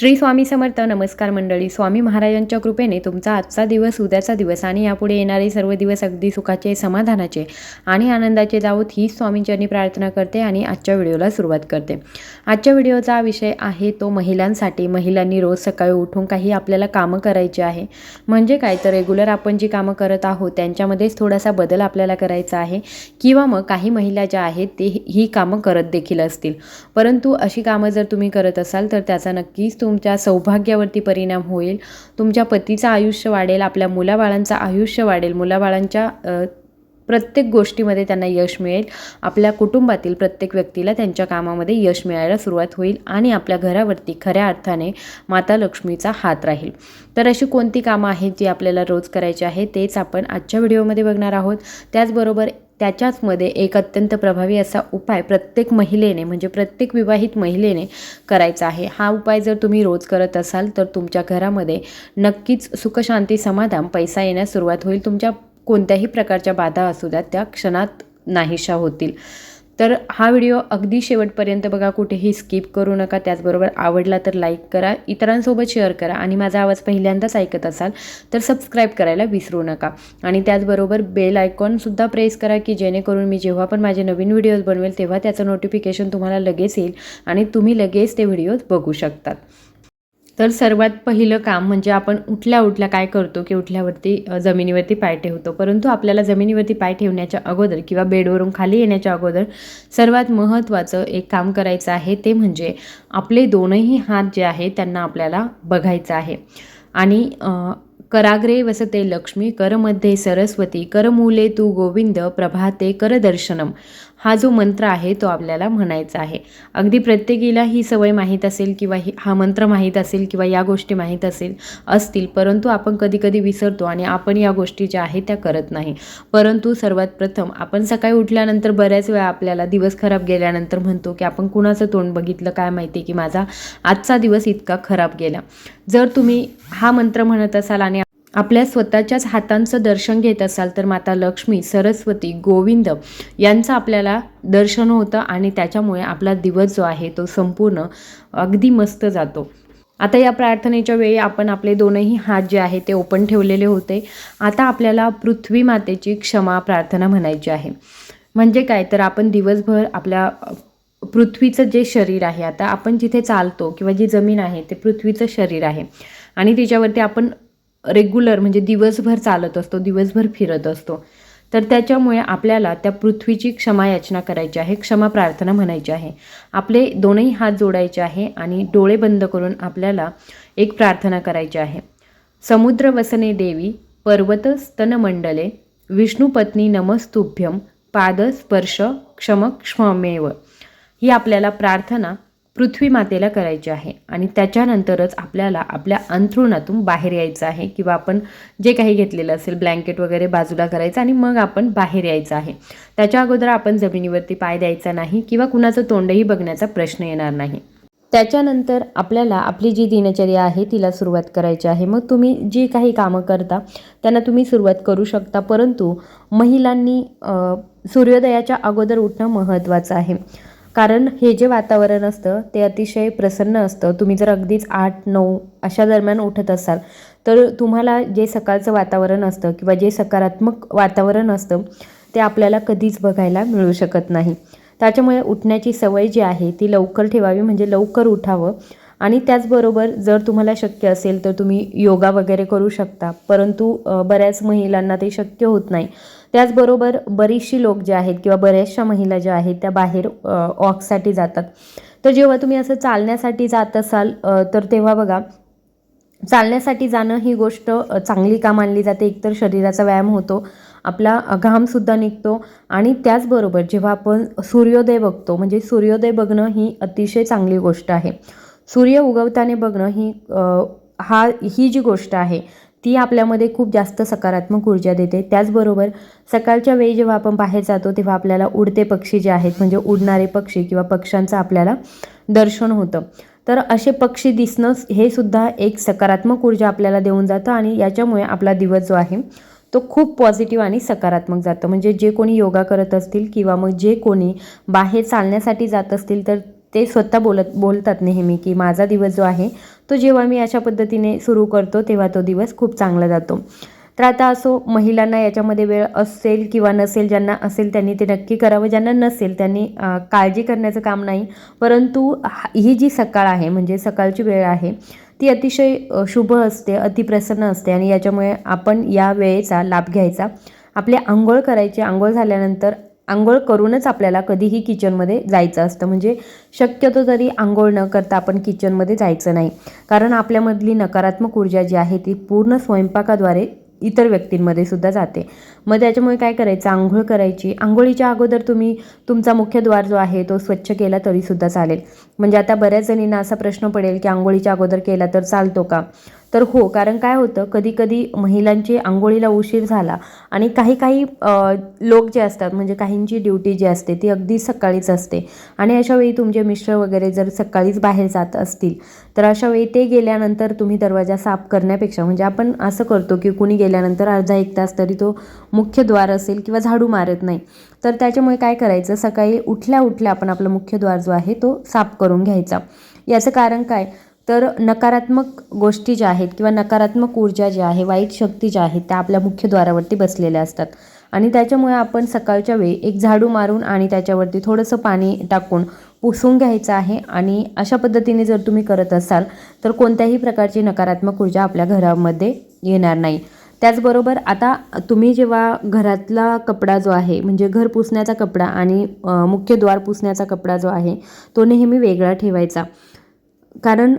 श्री स्वामी समर्थ नमस्कार मंडळी स्वामी महाराजांच्या कृपेने तुमचा आजचा दिवस उद्याचा दिवस आणि यापुढे येणारे सर्व दिवस अगदी सुखाचे समाधानाचे आणि आनंदाचे जावोत ही स्वामींच्यांनी प्रार्थना करते आणि आजच्या व्हिडिओला सुरुवात करते. आजच्या व्हिडिओचा विषय आहे तो महिलांसाठी. महिलांनी रोज सकाळी उठून काही आपल्याला कामं करायची आहे. म्हणजे काय तर रेग्युलर आपण जी कामं करत आहोत त्यांच्यामध्येच थोडासा बदल आपल्याला करायचा आहे किंवा मग काही महिला ज्या आहेत ते ही कामं करत देखील असतील. परंतु अशी कामं जर तुम्ही करत असाल तर त्याचा नक्कीच तुमच्या सौभाग्यावरती परिणाम होईल. तुमच्या पतीचं आयुष्य वाढेल आपल्या मुलाबाळांचं आयुष्य वाढेल. मुलाबाळांच्या प्रत्येक गोष्टीमध्ये त्यांना यश मिळेल. आपल्या कुटुंबातील प्रत्येक व्यक्तीला त्यांच्या कामामध्ये यश मिळायला सुरुवात होईल आणि आपल्या घरावरती खऱ्या अर्थाने माता लक्ष्मीचा हात राहील. तर अशी कोणती कामं आहेत जी आपल्याला रोज करायची आहे तेच आपण आजच्या व्हिडिओमध्ये बघणार आहोत. त्याचबरोबर त्याच्याचमध्ये एक अत्यंत प्रभावी असा उपाय प्रत्येक महिलेने म्हणजे प्रत्येक विवाहित महिलेने करायचा आहे. हा उपाय जर तुम्ही रोज करत असाल तर तुमच्या घरामध्ये नक्कीच सुखशांती समाधान पैसा येण्यास सुरुवात होईल. तुमच्या कोणत्याही प्रकारच्या बाधा असू द्या त्या क्षणात नाहीशा होतील. तर हा व्हिडिओ अगदी शेवटपर्यंत बघा कुठेही स्किप करू नका. त्याचबरोबर आवडला तर लाईक करा इतरांसोबत शेअर करा आणि माझा आवाज पहिल्यांदाच ऐकत असाल तर सबस्क्राईब करायला विसरू नका. आणि त्याचबरोबर बेल आयकॉनसुद्धा प्रेस करा की जेणेकरून मी जेव्हा पण माझे नवीन व्हिडिओज बनवेल तेव्हा त्याचं नोटिफिकेशन तुम्हाला लगेच येईल आणि तुम्ही लगेच ते व्हिडिओज बघू शकतात. तर सर्वात पहिलं काम म्हणजे आपण उठल्या उठल्या काय करतो की उठल्यावरती जमिनीवरती पाय ठेवतो. परंतु आपल्याला जमिनीवरती पाय ठेवण्याच्या अगोदर किंवा बेडवरून खाली येण्याच्या अगोदर सर्वात महत्त्वाचं एक काम करायचं आहे ते म्हणजे आपले दोनही हात जे आहे त्यांना आपल्याला बघायचं आहे. आणि कराग्रे वसते लक्ष्मी करमध्ये सरस्वती करमूले तू गोविंद प्रभाते करदर्शनम हा जो मंत्र आहे तो आपल्याला म्हणायचा आहे. अगदी प्रत्येकीला ही सवय माहीत असेल किंवा ही हा मंत्र माहीत असेल किंवा या गोष्टी माहीत असेल असतील परंतु आपण कधीकधी विसरतो आणि आपण या गोष्टी ज्या आहेत त्या करत नाही. परंतु सर्वात प्रथम आपण सकाळी उठल्यानंतर बऱ्याच वेळा आपल्याला दिवस खराब गेल्यानंतर म्हणतो की आपण कुणाचं तोंड बघितलं काय माहिती की माझा आजचा दिवस इतका खराब गेला. जर तुम्ही हा मंत्र म्हणत असाल आणि आपल्या स्वतःच्याच हातांचं दर्शन घेत असाल तर माता लक्ष्मी सरस्वती गोविंद यांचं आपल्याला दर्शन होतं आणि त्याच्यामुळे आपला दिवस जो आहे तो संपूर्ण अगदी मस्त जातो. आता या प्रार्थनेच्या वेळी आपण आपले दोनही हात जे आहे ते ओपन ठेवलेले होते. आता आपल्याला पृथ्वी मातेची क्षमा प्रार्थना म्हणायची आहे. म्हणजे काय? तर आपण दिवसभर आपल्या पृथ्वीचं जे शरीर आहे आता आपण जिथे चालतो किंवा जी जमीन आहे ते पृथ्वीचं शरीर आहे आणि तिच्यावरती आपण रेग्युलर म्हणजे दिवसभर चालत असतो दिवसभर फिरत असतो. तर त्याच्यामुळे आपल्याला त्या पृथ्वीची क्षमा याचना करायची आहे क्षमा प्रार्थना म्हणायची आहे. आपले दोनही हात जोडायचे आहे आणि डोळे बंद करून आपल्याला एक प्रार्थना करायची आहे. समुद्र वसने देवी पर्वत स्तनमंडले विष्णुपत्नी नमस्तुभ्यम पादस्पर्श क्षम क्षमेव. ही आपल्याला प्रार्थना पृथ्वी मातेला करायची आहे. आणि त्याच्यानंतरच आपल्याला आपल्या अंथरुणातून बाहेर यायचं आहे किंवा आपण जे काही घेतलेलं असेल ब्लँकेट वगैरे बाजूला करायचं आणि मग आपण बाहेर यायचं आहे. त्याच्या अगोदर आपण जमिनीवरती पाय द्यायचा नाही किंवा कुणाचं तोंडही बघण्याचा प्रश्न येणार नाही. त्याच्यानंतर आपल्याला आपली जी दिनचर्या आहे तिला सुरुवात करायची आहे. मग तुम्ही जी काही कामं करता त्यांना तुम्ही सुरुवात करू शकता. परंतु महिलांनी सूर्योदयाच्या अगोदर उठणं महत्त्वाचं आहे. कारण हे जे वातावरण असतं ते अतिशय प्रसन्न असतं. तुम्ही जर अगदीच आठ नऊ अशा दरम्यान उठत असाल तर तुम्हाला जे सकाळचं वातावरण असतं किंवा जे सकारात्मक वातावरण असतं ते आपल्याला कधीच बघायला मिळू शकत नाही. त्याच्यामुळे उठण्याची सवय जी आहे ती लवकर ठेवावी म्हणजे लवकर उठावं. आणि त्याचबरोबर जर तुम्हाला शक्य असेल तर तुम्ही योगा वगैरे करू शकता. परंतु बऱ्याच महिलांना ते शक्य होत नाही. त्याचबरोबर बरीचशी लोक जे आहेत किंवा बऱ्याचशा महिला ज्या आहेत त्या बाहेर वॉकसाठी जातात. तर जेव्हा तुम्ही असं चालण्यासाठी जात असाल तर तेव्हा बघा चालण्यासाठी जाणं ही गोष्ट चांगली का मानली जाते? एकतर शरीराचा व्यायाम होतो आपला घामसुद्धा निघतो आणि त्याचबरोबर जेव्हा आपण सूर्योदय बघतो म्हणजे सूर्योदय बघणं ही अतिशय चांगली गोष्ट आहे. सूर्य उगवताने बघणं ही हा ही जी गोष्ट आहे ती आपल्यामध्ये खूप जास्त सकारात्मक ऊर्जा देते. त्याचबरोबर सकाळच्या वेळी जेव्हा आपण बाहेर जातो तेव्हा आपल्याला उडते पक्षी जे आहेत म्हणजे उडणारे पक्षी किंवा पक्ष्यांचं आपल्याला दर्शन होतं. तर असे पक्षी दिसणं हे सुद्धा एक सकारात्मक ऊर्जा आपल्याला देऊन जातं आणि याच्यामुळे आपला दिवस जो आहे तो खूप पॉझिटिव्ह आणि सकारात्मक जातं. म्हणजे जे कोणी योगा करत असतील किंवा मग जे कोणी बाहेर चालण्यासाठी जात असतील तर ते स्वतः बोलत बोलतात नेहमी की माझा दिवस जो आहे तो जेव्हा मी अशा पद्धतीने सुरू करतो तेव्हा तो दिवस खूप चांगला जातो. तर आता असो महिलांना याच्यामध्ये वेळ असेल किंवा नसेल ज्यांना असेल त्यांनी ते नक्की करावं ज्यांना नसेल त्यांनी काळजी करण्याचं काम नाही. परंतु हा- ही जी सकाळ आहे म्हणजे सकाळची वेळ आहे ती अतिशय शुभ असते अतिप्रसन्न असते आणि याच्यामुळे आपण या वेळेचा लाभ घ्यायचा. आपले आंघोळ करायची आंघोळ झाल्यानंतर आंघोळ करूनच आपल्याला कधीही किचनमध्ये जायचं असतं. म्हणजे शक्यतो तरी आंघोळ न करता आपण किचनमध्ये जायचं नाही. कारण आपल्यामधली नकारात्मक ऊर्जा जी आहे ती पूर्ण स्वयंपाकाद्वारे इतर व्यक्तींमध्ये सुद्धा जाते. मग त्याच्यामुळे काय करायचं? आंघोळ करायची. आंघोळीच्या अगोदर तुम्ही तुमचा मुख्य द्वार जो आहे तो स्वच्छ केला तरीसुद्धा चालेल. म्हणजे आता बऱ्याच जणींना असा प्रश्न पडेल की आंघोळीच्या अगोदर केला तर चालतो का? तर हो कारण काय होतं कधी कधी महिलांची आंघोळीला उशीर झाला आणि काही काही लोक जे असतात म्हणजे काहींची ड्युटी जी असते ती अगदी सकाळीच असते. आणि अशा वेळी तुमचे मिस्टर वगैरे जर सकाळीच बाहेर जात असतील तर अशा वेळी ते गेल्यानंतर तुम्ही दरवाजा साफ करण्यापेक्षा म्हणजे आपण असं करतो की कुणी गेल्यानंतर अर्धा एक तास तरी तो मुख्य द्वार असेल किंवा झाडू मारत नाही. तर त्याच्यामुळे काय करायचं सकाळी उठल्या उठल्या आपण आपला मुख्य द्वार जो आहे तो साफ करून घ्यायचा. याचं कारण काय? तर नकारात्मक गोष्टी ज्या आहेत किंवा नकारात्मक ऊर्जा ज्या आहे वाईट शक्ती ज्या आहेत त्या आपल्या मुख्य द्वारावरती बसलेल्या असतात. आणि त्याच्यामुळे आपण सकाळच्या वेळी एक झाडू मारून आणि त्याच्यावरती थोडंसं पाणी टाकून पुसून घ्यायचं आहे. आणि अशा पद्धतीने जर तुम्ही करत असाल तर कोणत्याही प्रकारची नकारात्मक ऊर्जा आपल्या घरामध्ये येणार नाही. त्याचबरोबर आता तुम्ही जेव्हा घरातला कपडा जो आहे म्हणजे घर पुसण्याचा कपडा आणि मुख्य द्वार पुसण्याचा कपडा जो आहे तो नेहमी वेगळा ठेवायचा. कारण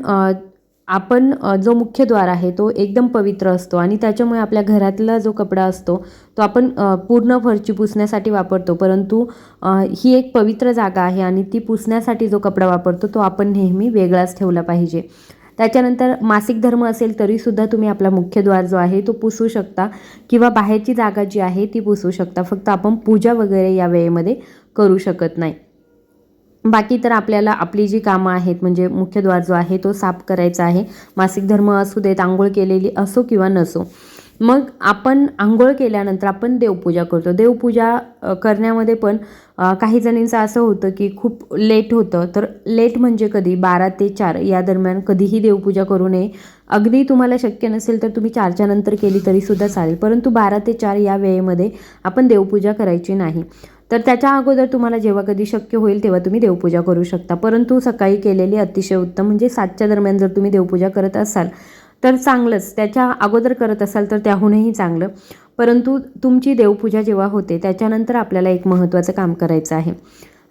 आपण जो मुख्य द्वार आहे तो एकदम पवित्र असतो आणि त्याच्यामुळे आपल्या घरातला जो कपडा असतो तो आपण पूर्ण फरची पुसण्यासाठी वापरतो. परंतु ही एक पवित्र जागा आहे आणि ती पुसण्यासाठी जो कपडा वापरतो तो आपण नेहमी वेगळाच ठेवला पाहिजे. त्याच्यानंतर मासिक धर्म असेल तरीसुद्धा तुम्ही आपला मुख्य द्वार जो आहे तो पुसू शकता किंवा बाहेरची जागा जी आहे ती पुसू शकता. फक्त आपण पूजा वगैरे या वेळेमध्ये करू शकत नाही. बाकी तर आपल्याला आपली जी कामं आहेत म्हणजे मुख्यद्वार जो आहे तो साफ करायचा आहे. मासिक धर्म असू देत आंघोळ केलेली असो किंवा नसो. मग आपण आंघोळ केल्यानंतर आपण देवपूजा करतो. देवपूजा करण्यामध्ये पण काही जणींचं असं होतं की खूप लेट होतं. तर लेट म्हणजे कधी? बारा ते चार या दरम्यान कधीही देवपूजा करू नये. अगदी तुम्हाला शक्य नसेल तर तुम्ही चारच्या नंतर केली तरीसुद्धा चालेल. परंतु बारा ते चार या वेळेमध्ये आपण देवपूजा करायची नाही. तर त्याच्या अगोदर तुम्हाला जेव्हा कधी शक्य होईल तेव्हा तुम्ही देवपूजा करू शकता. परंतु सकाळी केलेली अतिशय उत्तम म्हणजे सातच्या दरम्यान जर तुम्ही देवपूजा करत असाल तर चांगलंच. त्याच्या अगोदर करत असाल तर त्याहूनही चांगलं. परंतु तुमची देवपूजा जेव्हा होते त्याच्यानंतर आपल्याला एक महत्त्वाचं काम करायचं आहे.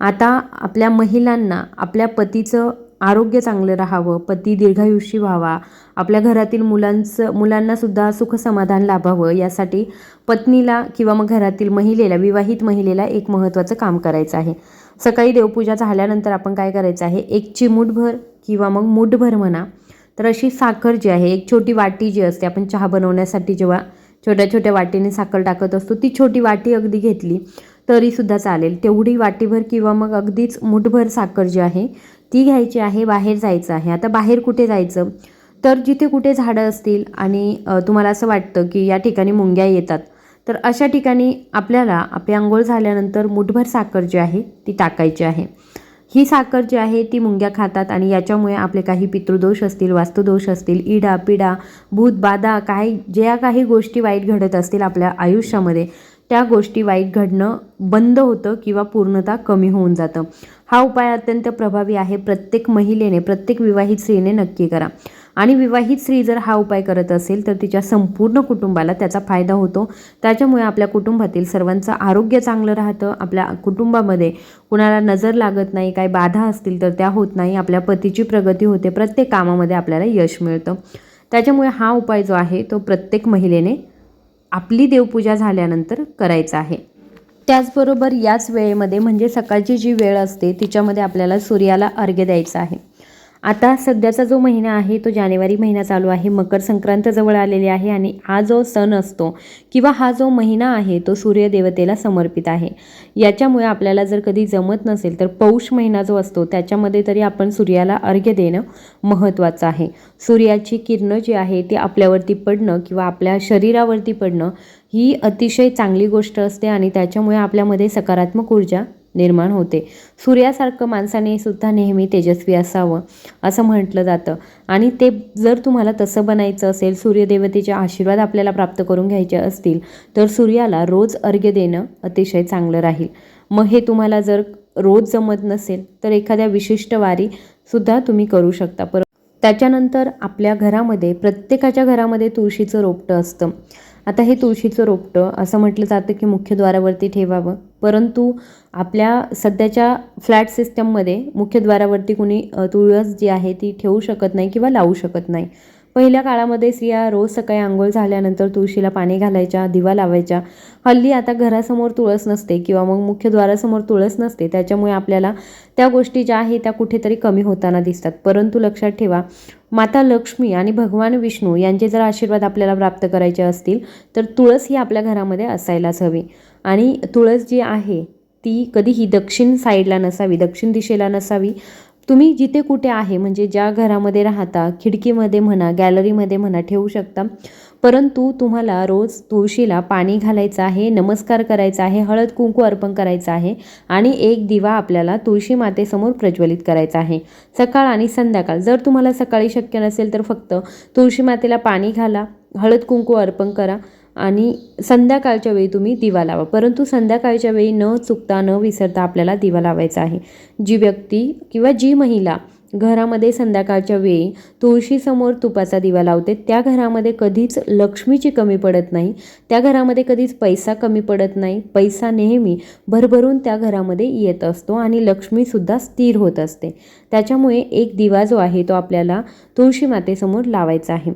आता आपल्या महिलांना आपल्या पतीचं आरोग्य चांगलं राहावं पती दीर्घायुषी व्हावा आपल्या घरातील मुलांचं मुलांनासुद्धा सुखसमाधान लाभावं यासाठी पत्नीला किंवा मग घरातील महिलेला विवाहित महिलेला एक महत्त्वाचं काम करायचं आहे. सकाळी देवपूजा झाल्यानंतर आपण काय करायचं आहे? एक चिमूटभर किंवा मग मूठभर म्हणा तर अशी साखर जी आहे एक छोटी वाटी जी असते आपण चहा बनवण्यासाठी जेव्हा छोट्या छोट्या वाटीने साखर टाकत असतो ती छोटी वाटी अगदी घेतली तरीसुद्धा चालेल. तेवढी वाटीभर किंवा मग अगदीच मुठभर साखर जी आहे ती घ्यायची आहे बाहेर जायचं आहे. आता बाहेर कुठे जायचं? तर जिथे कुठे झाडं असतील आणि तुम्हाला असं वाटतं की या ठिकाणी मुंग्या येतात तर अशा ठिकाणी आपल्याला आपली आंघोळ झाल्यानंतर मुठभर साखर जी आहे ती टाकायची आहे. ही साखर जी आहे ती मुंग्या खातात आणि याच्यामुळे आपले काही पितृदोष असतील वास्तुदोष असतील इडा पिडा भूत बाधा काही ज्या काही गोष्टी वाईट घडत असतील आपल्या आयुष्यामध्ये त्या गोष्टी वाईट घडणं बंद होतं किंवा पूर्णतः कमी होऊन जातं. हा उपाय अत्यंत प्रभावी आहे. प्रत्येक महिलेने प्रत्येक विवाहित स्त्रीने नक्की करा. आणि विवाहित स्त्री जर हा उपाय करत असेल तर तिच्या संपूर्ण कुटुंबाला त्याचा फायदा होतो. त्याच्यामुळे आपल्या कुटुंबातील सर्वांचं आरोग्य चांगलं राहतं. आपल्या कुटुंबामध्ये कुणाला नजर लागत नाही काही बाधा असतील तर त्या होत नाही. आपल्या पतीची प्रगती होते. प्रत्येक कामामध्ये आपल्याला यश मिळतं. त्याच्यामुळे हा उपाय जो आहे तो प्रत्येक महिलेने आपली देवपूजा झाल्यानंतर करायचा आहे. त्याचबरोबर याच वेळेमध्ये म्हणजे सकाळची जी वेळ असते तिच्यामध्ये आपल्याला सूर्याला अर्घ्य द्यायचं आहे. आता सध्याचा जो महिना आहे तो जानेवारी महिना चालू आहे. मकर संक्रांत जवळ आलेली आहे आणि हा जो सण असतो किंवा हा जो महिना आहे तो सूर्यदेवतेला समर्पित आहे. याच्यामुळे आपल्याला जर कधी जमत नसेल तर पौष महिना जो असतो त्याच्यामध्ये तरी आपण सूर्याला अर्घ्य देणं महत्त्वाचं आहे. सूर्याची किरणं जी आहे ती आपल्यावरती पडणं किंवा आपल्या शरीरावरती पडणं ही अतिशय चांगली गोष्ट असते आणि त्याच्यामुळे आपल्यामध्ये सकारात्मक ऊर्जा निर्माण होते. सूर्यासारखं माणसाने सुद्धा नेहमी तेजस्वी असावं असं म्हटलं जातं. आणि ते जर तुम्हाला तसं बनायचं असेल सूर्यदेवतेचे आशीर्वाद आपल्याला प्राप्त करून घ्यायचे असतील तर सूर्याला रोज अर्घ्य देणं अतिशय चांगलं राहील. मग हे तुम्हाला जर रोज जमत नसेल तर एखाद्या विशिष्ट वारी सुद्धा तुम्ही करू शकता. पर त्याच्यानंतर आपल्या घरामध्ये प्रत्येकाच्या घरामध्ये तुळशीचं रोपटं असतं. आता हे तुळशीचं रोपटं असं म्हटलं जातं की मुख्यद्वारावरती ठेवावं. परंतु आपल्या सध्याच्या फ्लॅट सिस्टममध्ये मुख्यद्वारावरती कुणी तुळस जी आहे ती ठेवू शकत नाही किंवा लावू शकत नाही. पहिल्या काळामध्ये स्त्रिया रोज सकाळी आंघोळ झाल्यानंतर तुळशीला पाणी घालायच्या दिवा लावायच्या. हल्ली आता घरासमोर तुळस नसते किंवा मग मुख्यद्वारासमोर तुळस नसते. त्याच्यामुळे आपल्याला त्या गोष्टी ज्या आहे त्या कुठेतरी कमी होताना दिसतात. परंतु लक्षात ठेवा माता लक्ष्मी आणि भगवान विष्णू यांचे जर आशीर्वाद आपल्याला प्राप्त करायचे असतील तर तुळस ही आपल्या घरामध्ये असायलाच हवी. आणि तुळस जी आहे ती कधीही दक्षिण साईडला नसावी दक्षिण दिशेला नसावी. तुम्ही जिथे कुठे आहे म्हणजे ज्या घरामध्ये राहता खिडकीमध्ये म्हणा गॅलरीमध्ये म्हणा ठेवू शकता. परंतु तुम्हाला रोज तुळशीला पाणी घालायचं आहे नमस्कार करायचा आहे हळद कुंकू अर्पण करायचं आहे आणि एक दिवा आपल्याला तुळशी मातेसमोर प्रज्वलित करायचा आहे. सकाळ आणि संध्याकाळ. जर तुम्हाला सकाळी शक्य नसेल तर फक्त तुळशी मातेला पाणी घाला हळद कुंकू अर्पण करा. आणि संध्याकाळच्या वेळी तुम्ही दिवा लावा. परंतु संध्याकाळच्या वेळी न चुकता न विसरता आपल्याला दिवा लावायचा आहे. जी व्यक्ती किंवा जी महिला घरामध्ये संध्याकाळच्या वेळी तुळशीसमोर तुपाचा दिवा लावते त्या घरामध्ये कधीच लक्ष्मीची कमी पडत नाही त्या घरामध्ये कधीच पैसा कमी पडत नाही. पैसा नेहमी भरभरून त्या घरामध्ये येत असतो आणि लक्ष्मीसुद्धा स्थिर होत असते. त्याच्यामुळे एक दिवा जो आहे तो आपल्याला तुळशी मातेसमोर लावायचा आहे.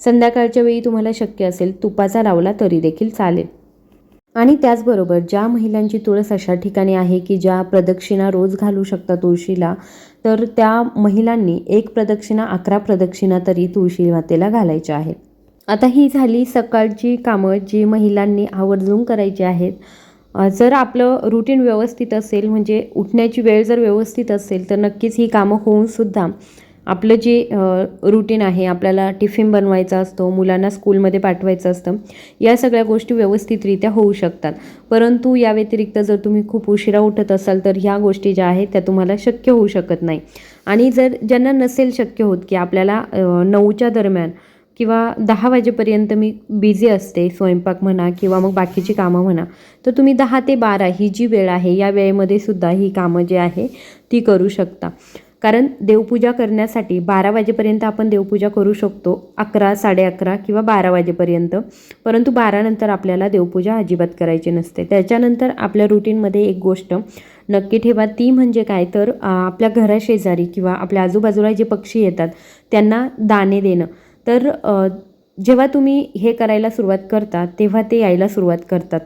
संध्याकाळच्या वेळी तुम्हाला शक्य असेल तुपाचा लावला तरी देखील चालेल. आणि त्याचबरोबर ज्या महिलांची तुळस अशा ठिकाणी आहे की ज्या प्रदक्षिणा रोज घालू शकता तुळशीला तर त्या महिलांनी एक प्रदक्षिणा अकरा प्रदक्षिणा तरी तुळशी मातेला घालायच्या आहेत. आता ही झाली सकाळची कामं जी महिलांनी आवर्जून करायची आहेत. जर आपलं रुटीन व्यवस्थित असेल म्हणजे उठण्याची वेळ जर व्यवस्थित असेल तर नक्कीच ही कामं होऊनसुद्धा आपलं जे रुटीन आहे आपल्याला टिफिन बनवायचा असतो मुलांना स्कूलमध्ये पाठवायचं असतं या सगळ्या गोष्टी व्यवस्थितरित्या होऊ शकतात. परंतु या व्यतिरिक्त जर तुम्ही खूप उशिरा उठत असाल तर ह्या गोष्टी ज्या आहेत त्या तुम्हाला शक्य होऊ शकत नाही. आणि जर ज्यांना नसेल शक्य होत की आपल्याला नऊच्या दरम्यान किंवा दहा वाजेपर्यंत मी बिझी असते स्वयंपाक म्हणा किंवा मग बाकीची कामं म्हणा तर तुम्ही दहा ते बारा ही जी वेळ आहे या वेळेमध्ये सुद्धा ही कामं जी आहे ती करू शकता. कारण देवपूजा करण्यासाठी बारा वाजेपर्यंत आपण देवपूजा करू शकतो अकरा साडे अकरा किंवा बारा वाजेपर्यंत. परंतु बारानंतर आपल्याला देवपूजा अजिबात करायची नसते. त्याच्यानंतर आपल्या रुटीनमध्ये एक गोष्ट नक्की ठेवा ती म्हणजे काय? तर आपल्या घराशेजारी किंवा आपल्या आजूबाजूला जे पक्षी येतात त्यांना दाणे देणं. तर जेव्हा तुम्ही हे करायला सुरुवात करता तेव्हा ते यायला सुरुवात करतात.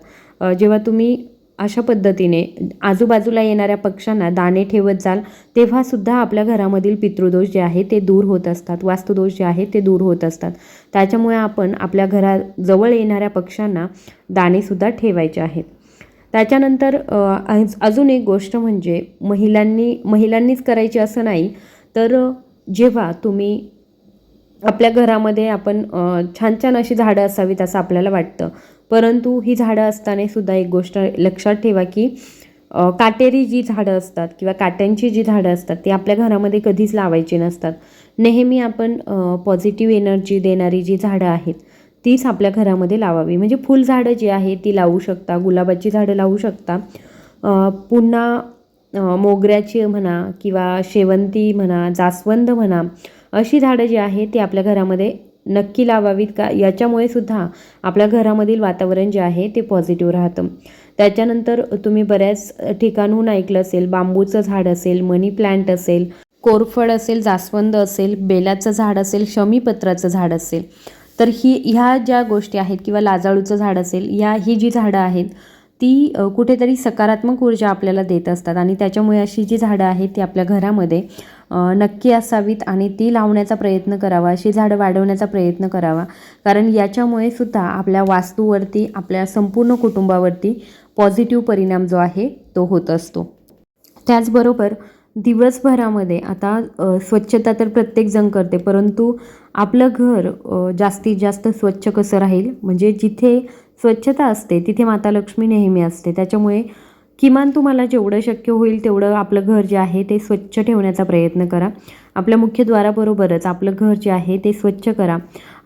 जेव्हा तुम्ही अशा पद्धतीने आजूबाजूला येणाऱ्या पक्ष्यांना दाणे ठेवत जाल तेव्हासुद्धा आपल्या घरामधील पितृदोष जे आहे ते दूर होत असतात. वास्तुदोष जे आहे ते दूर होत असतात. त्याच्यामुळे आपण आपल्या घराजवळ येणाऱ्या पक्ष्यांना दाणेसुद्धा ठेवायचे आहेत. त्याच्यानंतर आज- अजून एक गोष्ट म्हणजे महिलांनी महिलांनीच करायची असं नाही तर जेव्हा तुम्ही आपल्या घरामध्ये आपण छान छान अशी झाडं असावीत असं आपल्याला वाटतं परंतु ही झाडं असताना सुद्धा एक गोष्ट लक्षात ठेवा की काटेरी जी झाडं असतात किंवा काट्यांची जी झाडं असतात ती आपल्या घरामध्ये कधीच लावायची नसतात. नेहमी आपण पॉझिटिव्ह एनर्जी देणारी जी झाडं आहेत तीच आपल्या घरामध्ये लावावी. म्हणजे फुलझाडं जी आहे ती लावू शकता गुलाबाची झाडं लावू शकता. पुन्हा मोगऱ्याची म्हणा किंवा शेवंती म्हणा जास्वंद म्हणा अशी झाडं जी आहे ती आपल्या घरामध्ये नक्की लावावीत का? याच्यामुळे सुद्धा आपल्या घरामधील वातावरण जे आहे ते पॉझिटिव्ह राहतं. त्याच्यानंतर तुम्ही बऱ्याच ठिकाणहून ऐकलं असेल बांबूचं झाड असेल मनी प्लांट असेल कोरफड असेल जास्वंद असेल बेलाचं झाड असेल शमीपत्राचं झाड असेल. तर ही ह्या ज्या गोष्टी आहेत किंवा लाजाळूचं झाड असेल या ही जी झाडं आहेत ती कुठेतरी सकारात्मक ऊर्जा आपल्याला देत असतात आणि त्याच्यामुळे अशी जी झाडं आहेत ती आपल्या घरामध्ये नक्की असावीत आणि ती लावण्याचा प्रयत्न करावा अशी झाडं वाढवण्याचा प्रयत्न करावा. कारण याच्यामुळे सुद्धा आपल्या वास्तूवरती आपल्या संपूर्ण कुटुंबावरती पॉझिटिव्ह परिणाम जो आहे तो होत असतो. त्याचबरोबर दिवसभरामध्ये आता स्वच्छता तर प्रत्येकजण करते परंतु आपलं घर जास्तीत जास्त स्वच्छ कसं राहील? म्हणजे जिथे स्वच्छता असते तिथे माता लक्ष्मी नेहमी असते. त्याच्यामुळे किमान तुम्हाला जेवढं शक्य होईल तेवढं आपलं घर जे आहे ते स्वच्छ ठेवण्याचा प्रयत्न करा. आपल्या मुख्यद्वाराबरोबरच आपलं घर जे आहे ते स्वच्छ करा.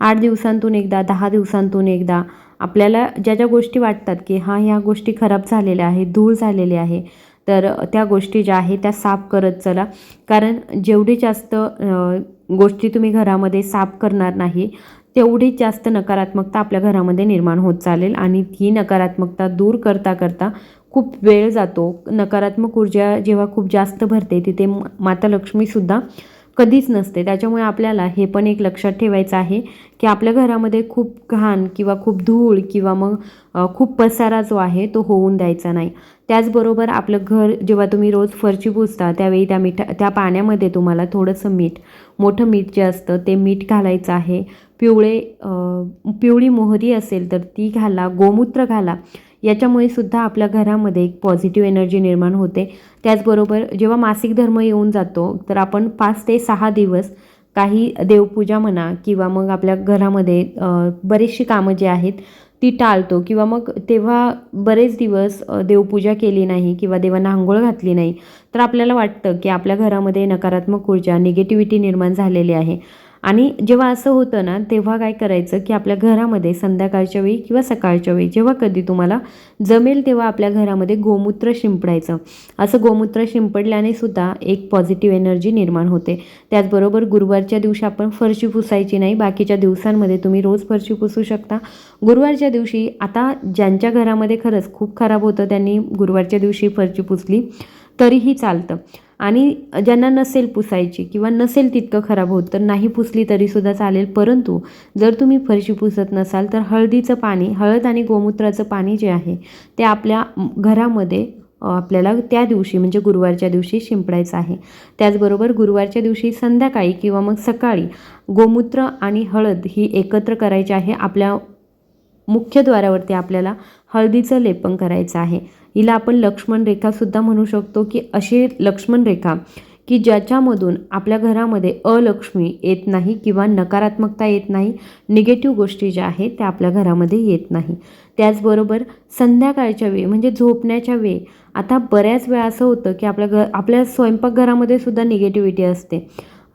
आठ दिवसांतून एकदा दहा दिवसांतून एकदा. आपल्याला ज्या ज्या गोष्टी वाटतात की हां ह्या गोष्टी खराब झालेल्या आहेत धूळ झालेली आहे तर त्या गोष्टी ज्या आहेत त्या साफ करत चला. कारण जेवढी जास्त गोष्टी तुम्ही घरामध्ये साफ करणार नाही तेवढी जास्त नकारात्मकता आपल्या घरामध्ये निर्माण होत चालेल. आणि ही नकारात्मकता दूर करता करता खूप वेळ जातो. नकारात्मक ऊर्जा जेव्हा खूप जास्त भरते तिथे माता लक्ष्मीसुद्धा कधीच नसते. त्याच्यामुळे आपल्याला हे पण एक लक्षात ठेवायचं आहे की आपल्या घरामध्ये खूप घाण किंवा खूप धूळ किंवा मग खूप पसारा जो आहे तो होऊन द्यायचा नाही. त्याचबरोबर आपलं घर जेव्हा तुम्ही रोज फरची पुसता त्यावेळी त्या मिठा त्या पाण्यामध्ये तुम्हाला थोडंसं मीठ मोठं मीठ जे असतं ते मीठ घालायचं आहे. पिवळे पिवळी मोहरी असेल तर ती घाला गोमूत्र घाला. याच्यामुळे सुद्धा आपल्या घरामध्ये एक पॉझिटिव्ह एनर्जी निर्माण होते. त्याचबरोबर जेव्हा मासिक धर्म येऊन जातो तर आपण पाच ते सहा दिवस काही देवपूजा म्हणा किंवा मग आपल्या घरामध्ये बरीचशी कामं जी आहेत ती टाळतो. किंवा मग तेव्हा बरेच दिवस देवपूजा केली नाही किंवा देवांना आंघोळ घातली नाही तर आपल्याला वाटतं की आपल्या घरामध्ये नकारात्मक ऊर्जा निगेटिव्हिटी निर्माण झालेली आहे. आणि जेव्हा असं होतं ना तेव्हा काय करायचं की आपल्या घरामध्ये संध्याकाळच्या वेळी किंवा सकाळच्या वेळी जेव्हा कधी तुम्हाला जमेल तेव्हा आपल्या घरामध्ये गोमूत्र शिंपडायचं. असं गोमूत्र शिंपडल्याने सुद्धा एक पॉझिटिव्ह एनर्जी निर्माण होते. त्याचबरोबर गुरुवारच्या दिवशी आपण फरशी पुसायची नाही बाकीच्या दिवसांमध्ये तुम्ही रोज फरशी पुसू शकता. गुरुवारच्या दिवशी आता ज्यांच्या घरामध्ये खरंच खूप खराब होतं त्यांनी गुरुवारच्या दिवशी फरशी पुसली तरीही चालतं. आणि ज्यांना नसेल पुसायची किंवा नसेल तितकं खराब होत तर नाही पुसली तरीसुद्धा चालेल. परंतु जर तुम्ही फरशी पुसत नसाल तर हळदीचं पाणी हळद आणि गोमूत्राचं पाणी जे आहे ते आपल्या घरामध्ये आपल्याला त्या दिवशी म्हणजे गुरुवारच्या दिवशी शिंपडायचं आहे. त्याचबरोबर गुरुवारच्या दिवशी संध्याकाळी किंवा मग सकाळी गोमूत्र आणि हळद ही एकत्र करायची आहे आपल्या मुख्य द्वारावरती आपल्याला हळदीचं लेपन करायचं आहे. हिला आपण लक्ष्मण रेखासुद्धा म्हणू शकतो की अशी लक्ष्मण रेखा की ज्याच्यामधून आपल्या घरामध्ये अलक्ष्मी येत नाही किंवा नकारात्मकता येत नाही निगेटिव्ह गोष्टी ज्या आहेत त्या आपल्या घरामध्ये येत नाही. त्याचबरोबर संध्याकाळच्या वेळी म्हणजे झोपण्याच्या वेळी आता बऱ्याच वेळा असं होतं की आपल्या घ आपल्या स्वयंपाकघरामध्ये सुद्धा निगेटिव्हिटी असते.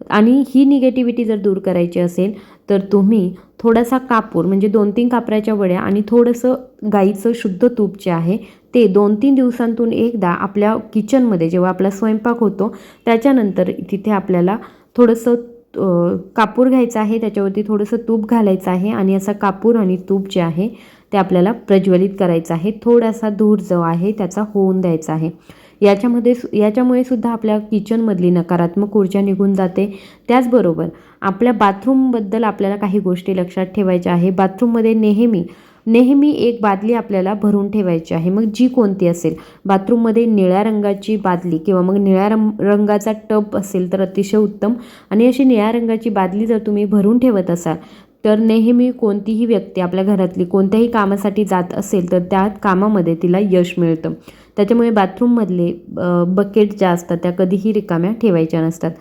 आणि ही निगेटिव्हिटी जर दूर करायची असेल तर तुम्ही थोडासा कापूर म्हणजे दोन तीन कापराच्या वड्या आणि थोडंसं गाईचं शुद्ध तूप जे आहे ते दोन तीन दिवसांतून एकदा आपल्या किचनमध्ये जेव्हा आपला स्वयंपाक होतो त्याच्यानंतर तिथे आपल्याला थोडंसं कापूर घ्यायचं आहे त्याच्यावरती थोडंसं तूप घालायचं आहे आणि असा कापूर आणि तूप जे आहे ते आपल्याला प्रज्वलित करायचं आहे. थोडासा धूर जो आहे त्याचा होऊन द्यायचा आहे. याच्यामध्ये सु याच्यामुळे सुद्धा आपल्या किचनमधली नकारात्मक ऊर्जा निघून जाते. त्याचबरोबर आपल्या बाथरूमबद्दल आपल्याला काही गोष्टी लक्षात ठेवायच्या आहे. बाथरूममध्ये नेहमी नेहमी एक बादली आपल्याला भरून ठेवायची आहे. मग जी कोणती असेल? बाथरूममध्ये निळ्या रंगाची बादली किंवा मग निळ्या रंग रंगाचा टब असेल तर अतिशय उत्तम. आणि अशी निळ्या रंगाची बादली जर तुम्ही भरून ठेवत असाल तर नेहमी कोणतीही व्यक्ती आपल्या घरातली कोणत्याही कामासाठी जात असेल तर त्या कामामध्ये तिला यश मिळतं. त्याच्यामुळे बाथरूममधले बकेट ज्या असतात त्या कधीही रिकाम्या ठेवायच्या नसतात.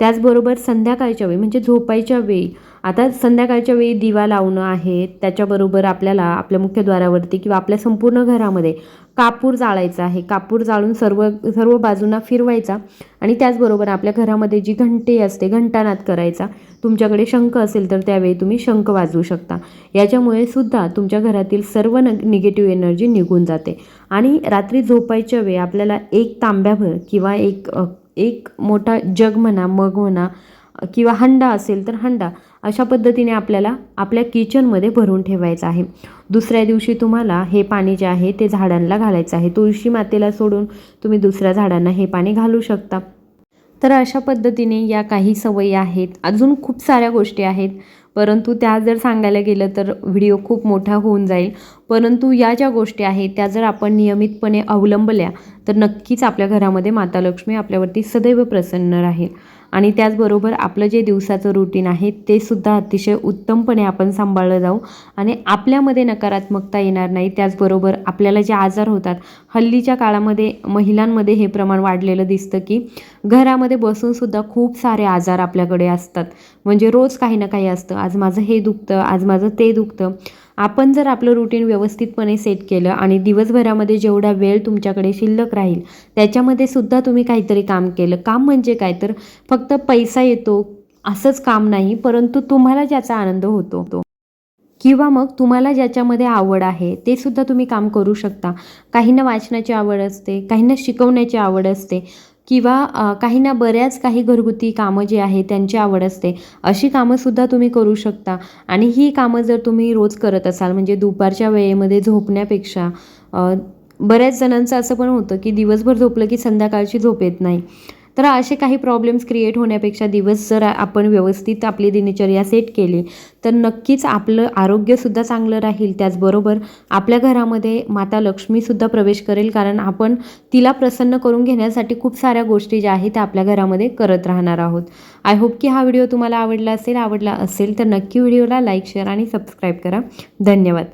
त्याचबरोबर संध्याकाळच्या वेळी म्हणजे झोपायच्या वेळी. आता संध्याकाळच्या वेळी दिवा लावणं आहे त्याच्याबरोबर आपल्याला आपल्या मुख्यद्वारावरती किंवा आपल्या संपूर्ण घरामध्ये कापूर जाळायचा आहे. कापूर जाळून सर्व सर्व बाजूंना फिरवायचा आणि त्याचबरोबर आपल्या घरामध्ये जी घंटी असते घंटानाद करायचा. तुमच्याकडे शंख असेल तर त्यावेळी तुम्ही शंख वाजवू शकता. याच्यामुळे सुद्धा तुमच्या घरातील सर्व न निगेटिव्ह एनर्जी निघून जाते. आणि रात्री झोपायच्या वेळी आपल्याला एक तांब्याभर किंवा एक एक मोठा जग म्हणा मग म्हणा किंवा हंडा असेल तर हंडा अशा पद्धतीने आपल्याला आपल्या किचनमध्ये भरून ठेवायचं आहे. दुसऱ्या दिवशी तुम्हाला हे पाणी जे आहे ते झाडांना घालायचं आहे. तुळशी मातेला सोडून तुम्ही दुसऱ्या झाडांना हे पाणी घालू शकता. तर अशा पद्धतीने या काही सवयी आहेत. अजून खूप साऱ्या गोष्टी आहेत. परंतु त्या जर सांगायला गेलं तर व्हिडिओ खूप मोठा होऊन जाईल. परंतु या ज्या गोष्टी आहेत त्या जर आपण नियमितपणे अवलंबल्या तर नक्कीच आपल्या घरामध्ये माता लक्ष्मी आपल्यावरती सदैव प्रसन्न राहील. आणि त्याचबरोबर आपलं जे दिवसाचं रुटीन आहे ते सुद्धा अतिशय उत्तमपणे आपण सांभाळलं जाऊ आणि आपल्यामध्ये नकारात्मकता येणार नाही. त्याचबरोबर आपल्याला जे आजार होतात हल्लीच्या काळामध्ये महिलांमध्ये हे प्रमाण वाढलेलं दिसतं की घरामध्ये बसूनसुद्धा खूप सारे आजार आपल्याकडे असतात. म्हणजे रोज काही ना काही असतं. आज माझं हे दुखतं आज माझं ते दुखतं. आपण जर आपलं रुटीन व्यवस्थितपणे सेट केलं आणि दिवसभरामध्ये जेवढा वेळ तुमच्याकडे शिल्लक राहील त्याच्यामध्ये सुद्धा तुम्ही काहीतरी काम केलं. काम म्हणजे काय? तर फक्त पैसा येतो असंच काम नाही परंतु तुम्हाला ज्याचा आनंद होतो तो. किंवा मग तुम्हाला ज्याच्यामध्ये आवड आहे ते सुद्धा तुम्ही काम करू शकता. काहींना वाचनाची आवड असते काहींना शिकवण्याची आवड असते. किंवा काहींना बऱ्याच काही घरगुती कामं जी आहे त्यांची आवड असते अशी कामंसुद्धा तुम्ही करू शकता. आणि ही कामं जर तुम्ही रोज करत असाल म्हणजे दुपारच्या वेळेमध्ये झोपण्यापेक्षा बऱ्याच जणांचं असं पण होतं की दिवसभर झोपलं की संध्याकाळची झोप येत नाही. तर असे काही प्रॉब्लेम्स क्रिएट होण्यापेक्षा दिवस जर आपण व्यवस्थित आपली दिनचर्या सेट केली तर नक्कीच आपलं आरोग्यसुद्धा चांगलं राहील. त्याचबरोबर आपल्या घरामध्ये माता लक्ष्मीसुद्धा प्रवेश करेल कारण आपण तिला प्रसन्न करून घेण्यासाठी खूप साऱ्या गोष्टी ज्या आहेत त्या आपल्या घरामध्ये करत राहणार आहोत. आय होप की हा व्हिडिओ तुम्हाला आवडला असेल. आवडला असेल तर नक्की व्हिडिओला लाईक शेअर आणि सबस्क्राईब करा. धन्यवाद.